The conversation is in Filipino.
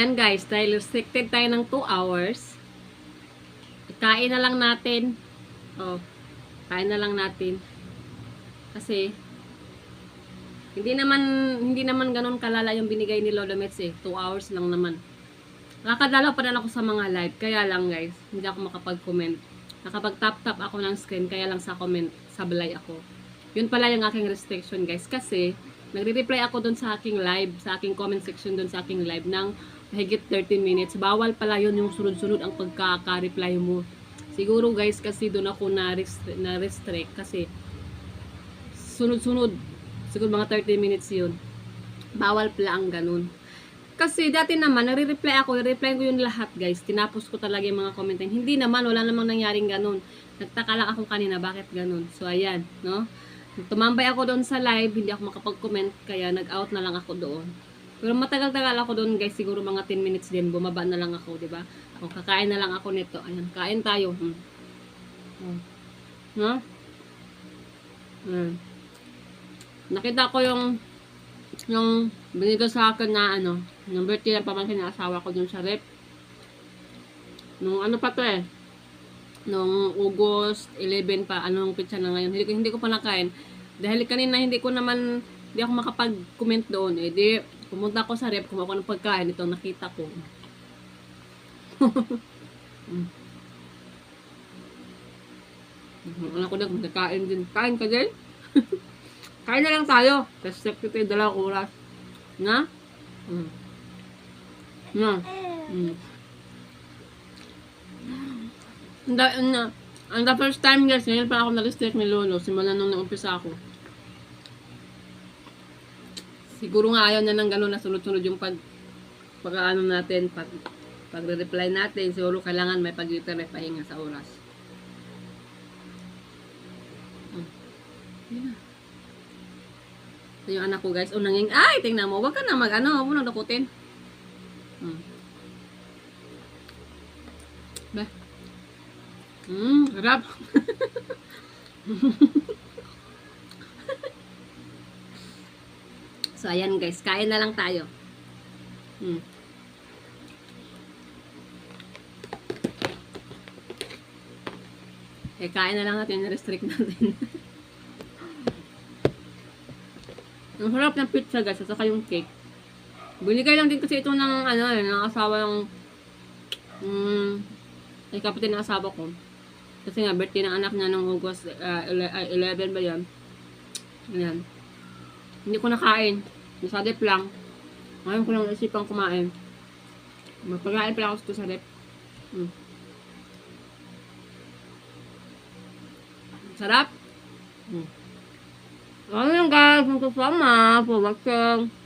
Ayan guys, dahil restricted tayo ng 2 hours, kain na lang natin. Oh, kain na lang natin. Kasi, hindi naman, hindi naman ganun kalala yung binigay ni Lolo Mets eh. 2 hours lang naman. Nakakadalaw pa rin ako sa mga live. Kaya lang guys, hindi ako makapag-comment. Nakapag-tap-tap ako ng screen, kaya lang sa comment, sablay ako. Yun pala yung aking restriction guys. Kasi, nagre-reply ako dun sa aking live, sa aking comment section dun sa aking live ng higit 13 minutes. Bawal pala yun yung sunod-sunod ang pagkaka-reply mo. Siguro guys, kasi doon ako na-restrict, na-restrict kasi sunod-sunod. Siguro mga 30 minutes yun. Bawal pala ang ganun. Kasi dati naman, nare-reply ako, i-reply ko yung lahat guys. Tinapos ko talaga yung mga comment. Hindi naman, wala namang nangyaring ganun. Nagtaka lang ako kanina, bakit ganun? So ayan, no? Tumambay ako doon sa live, hindi ako makapag-comment, kaya nag-out na lang ako doon. Pero matagal-tagal ako doon guys, siguro mga 10 minutes din, bumaba na lang ako, ba? O, kakain na lang ako nito. Ayan, kain tayo. Hmm. Oh. No? Hmm. Nakita ko yung yung binigay sa akin na ano, yung birthday ng pamangkin ng asawa ko dun sa rep. Nung ano pa to eh, nung August 11 pa, anong pizza na ngayon. Hindi ko, hindi ko pa nakain. Dahil kanina hindi ko naman, hindi ako makapag-comment doon. Eh, di, pumunta ako sa rep, kumuha ko ng pagkain. Ito, nakita ko. Alam ko na kung nakain din. Kain ka din? Kain na lang tayo. Ko tayo dalawang oras. Na? Mm. Na? Mm. The, the- and the first time guys, ngayon pa ako nag-stick ni Lolo. Simula nung naumpisa ako. Siguro nga ayaw niya ng gano'n na sunod-sunod yung pag pag ano natin, pag pagre-reply natin, siguro kailangan may pag-return pahinga sa oras. Mm. Na. Ito yung anak ko guys. Unang yung, ay, tingnan mo. Huwag ka na mag, ano, huwag mo nang dakutin. Hmm. Ba? Hmm, harap. so, ayan guys. Kain na lang tayo. Hmm. Eh, kain na lang natin. Restrict natin. Ang sarap ng pizza guys, at saka yung cake. Binigay lang din kasi ito ng ano, eh, ng asawa ng mm, ay kapatid ng asawa ko. Kasi nga birthday ng anak niya nung August uh, 11 ba 'yan? Ayan. Hindi ko nakain. Nasa rep lang. Ngayon ko lang naisipang kumain. Magpagain pala ako sa rep. Mm. Sarap. Mm. Ano yung guys, magkasama, for watching.